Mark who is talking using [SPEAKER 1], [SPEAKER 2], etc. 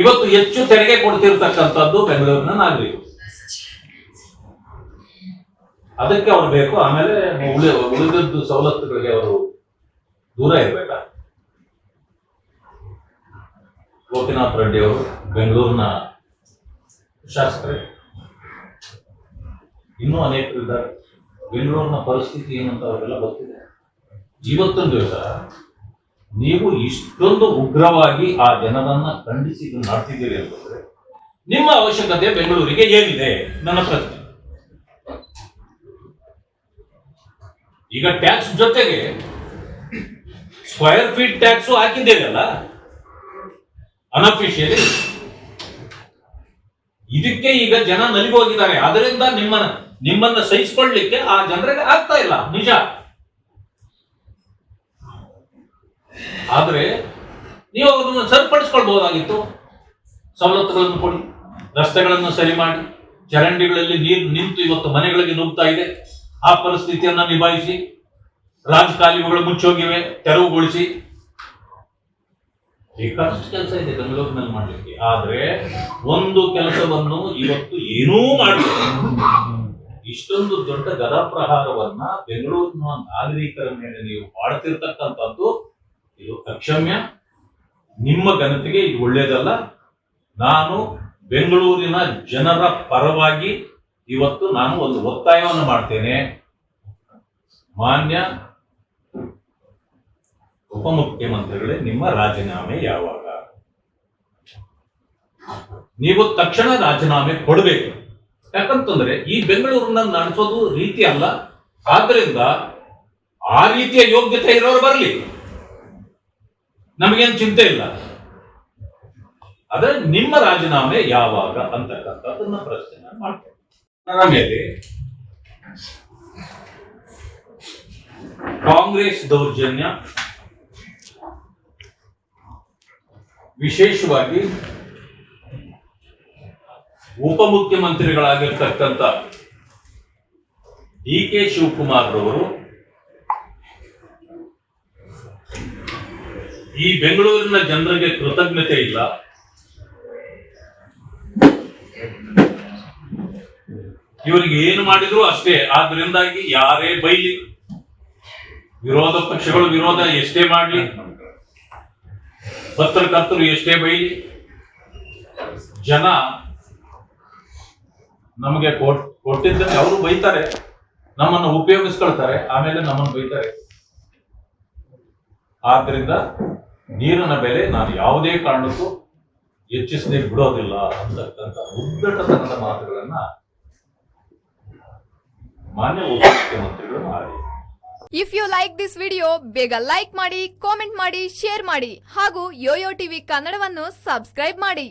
[SPEAKER 1] ಇವತ್ತು ಹೆಚ್ಚು ತೆರಿಗೆ ಕೊಡ್ತಿರ್ತಕ್ಕಂಥದ್ದು ಬೆಂಗಳೂರಿನ ನಾಗರಿಕರು. ಅದಕ್ಕೆ ಅವ್ರು ಬೇಕು, ಆಮೇಲೆ ಉಳಿ, ಉಳಿದದ್ದು ಸವಲತ್ತುಗಳಿಗೆ ಅವರು ದೂರ ಇರಬೇಕ? ಗೋಪಿನಾಥ್ ರೆಡ್ಡಿ ಅವರು ಬೆಂಗಳೂರಿನ ಶಾಸಕರೇ. ಇನ್ನೂ ಅನೇಕರು ಇದ್ದಾರೆ. ಬೆಂಗಳೂರಿನ ಪರಿಸ್ಥಿತಿ ಏನಂತ ಅವರೆಲ್ಲ ಗೊತ್ತಿದೆ. ಇವತ್ತೊಂದು ದಿವಸ ನೀವು ಇಷ್ಟೊಂದು ಉಗ್ರವಾಗಿ ಆ ಜನರನ್ನ ಖಂಡಿಸಿ ಇದು ಮಾಡ್ತಿದ್ದೀರಿ ಅಂತಂದ್ರೆ ನಿಮ್ಮ ಅವಶ್ಯಕತೆ ಬೆಂಗಳೂರಿಗೆ ಏನಿದೆ? ನನ್ನ ಪ್ರಶ್ನೆ. ಈಗ ಟ್ಯಾಕ್ಸ್ ಜೊತೆಗೆ ಸ್ಕ್ವೇರ್ ಫೀಟ್ ಟ್ಯಾಕ್ಸ್ ಹಾಕಿದ್ದೇವಲ್ಲ ಅನಫಿಷಿಯಲಿ ಇದಕ್ಕೆ ಈಗ ಜನ ನಲಿಗೋಗಿದ್ದಾರೆ. ಅದರಿಂದ ನಿಮ್ಮ ನಿಮ್ಮನ್ನ ಸಹಿಸಿಕೊಳ್ಳಿಕ್ಕೆ ಆ ಜನರಿಗೆ ಆಗ್ತಾ ಇಲ್ಲ. ನಿಜ. ಆದ್ರೆ ನೀವು ಅದನ್ನು ಸರಿಪಡಿಸ್ಕೊಳ್ಬಹುದಾಗಿತ್ತು. ಸವಲತ್ತುಗಳನ್ನು ಕೊಡಿ, ರಸ್ತೆಗಳನ್ನು ಸರಿ ಮಾಡಿ, ಚರಂಡಿಗಳಲ್ಲಿ ನೀರು ನಿಂತು ಇವತ್ತು ಮನೆಗಳಿಗೆ ನುಗ್ತಾ ಇದೆ. ಆ ಪರಿಸ್ಥಿತಿಯನ್ನು ನಿಭಾಯಿಸಿ, ರಾಜಕಾಲುವೆಗಳು ಮುಚ್ಚೋಗಿವೆ, ತೆರವುಗೊಳಿಸಿ. ಬೇಕಾದಷ್ಟು ಕೆಲಸ ಇದೆ ಬೆಂಗಳೂರಿನಲ್ಲಿ ಮಾಡಲಿಕ್ಕೆ. ಆದ್ರೆ ಒಂದು ಕೆಲಸವನ್ನು ಇವತ್ತು ಏನೂ ಮಾಡಲಿಲ್ಲ. ಇಷ್ಟೊಂದು ದೊಡ್ಡ ಗದಾಪ್ರಹಾರವನ್ನ ಬೆಂಗಳೂರಿನ ನಾಗರಿಕರ ಮೇಲೆ ನೀವು ಮಾಡ್ತಿರ್ತಕ್ಕಂಥದ್ದು ಇದು ಅಕ್ಷಮ್ಯ. ನಿಮ್ಮ ಘನತೆಗೆ ಇದು ಒಳ್ಳೆಯದಲ್ಲ ನಾನು ಬೆಂಗಳೂರಿನ ಜನರ ಪರವಾಗಿ ಇವತ್ತು ನಾನು ಒಂದು ಒತ್ತಾಯವನ್ನು ಮಾಡ್ತೇನೆ. ಮಾನ್ಯ ಉಪಮುಖ್ಯಮಂತ್ರಿಗಳೇ, ನಿಮ್ಮ ರಾಜೀನಾಮೆ ಯಾವಾಗ? ನೀವು ತಕ್ಷಣ ರಾಜೀನಾಮೆ ಕೊಡಬೇಕು. ಯಾಕಂತಂದ್ರೆ ಈ ಬೆಂಗಳೂರನ್ನ ನಡೆಸೋದು ರೀತಿ ಅಲ್ಲ. ಆದ್ರಿಂದ ಆ ರೀತಿಯ ಯೋಗ್ಯತೆ ಇರೋರು ಬರಲಿ. ನಮಗೇನು ಚಿಂತೆ ಇಲ್ಲ. ಆದ್ರೆ ನಿಮ್ಮ ರಾಜೀನಾಮೆ ಯಾವಾಗ ಅಂತಕ್ಕಂಥದ್ದನ್ನ ಪ್ರಶ್ನೆ ನಾನು ಮಾಡ್ತೇನೆ. ಮೇಲೆ ಕಾಂಗ್ರೆಸ್ ದೌರ್ಜನ್ಯ ವಿಶೇಷವಾಗಿ ಉಪಮುಖ್ಯಮಂತ್ರಿಗಳಾಗಿರ್ತಕ್ಕಂಥ ಡಿ ಕೆ ಶಿವಕುಮಾರ್ ರವರು ಈ ಬೆಂಗಳೂರಿನ ಜನರಿಗೆ ಕೃತಜ್ಞತೆ ಇಲ್ಲ. ಇವರಿಗೆ ಏನು ಮಾಡಿದ್ರು ಅಷ್ಟೇ. ಆದ್ರಿಂದಾಗಿ ಯಾರೇ ಬೈಲಿ, ವಿರೋಧ ಪಕ್ಷಗಳು ವಿರೋಧ ಎಷ್ಟೇ ಮಾಡಲಿ, ಪತ್ರಕರ್ತರು ಎಷ್ಟೇ ಬೈಲಿ, ಜನ ನಮಗೆ ಕೊಟ್ ಕೊಟ್ಟಿದ್ದಕ್ಕೆ ಅವರು ಬೈತಾರೆ. ನಮ್ಮನ್ನು ಉಪಯೋಗಿಸ್ಕೊಳ್ತಾರೆ. ಆಮೇಲೆ ನಮ್ಮನ್ನು ಬೈತಾರೆ. ಆದ್ರಿಂದ ನೀರಿನ ಬೆಲೆ ನಾನು ಯಾವುದೇ ಕಾರಣಕ್ಕೂ ಹೆಚ್ಚಿಸದೆ ಬಿಡೋದಿಲ್ಲ ಅಂತಕ್ಕಂಥ ಉದ್ದಟತನದ ಮಾತುಗಳನ್ನ ಮಾನ್ಯ ಉಪಮುಖ್ಯಮಂತ್ರಿಗಳು ಮಾಡಿ
[SPEAKER 2] if you like this video ಬೇಗ ಲೈಕ್ ಮಾಡಿ ಕಾಮೆಂಟ್ ಮಾಡಿ ಶೇರ್ ಮಾಡಿ ಹಾಗೂ ಯೋಯೋ ಟಿವಿ ಕನ್ನಡವನ್ನು ಸಬ್ಸ್ಕ್ರೈಬ್ ಮಾಡಿ.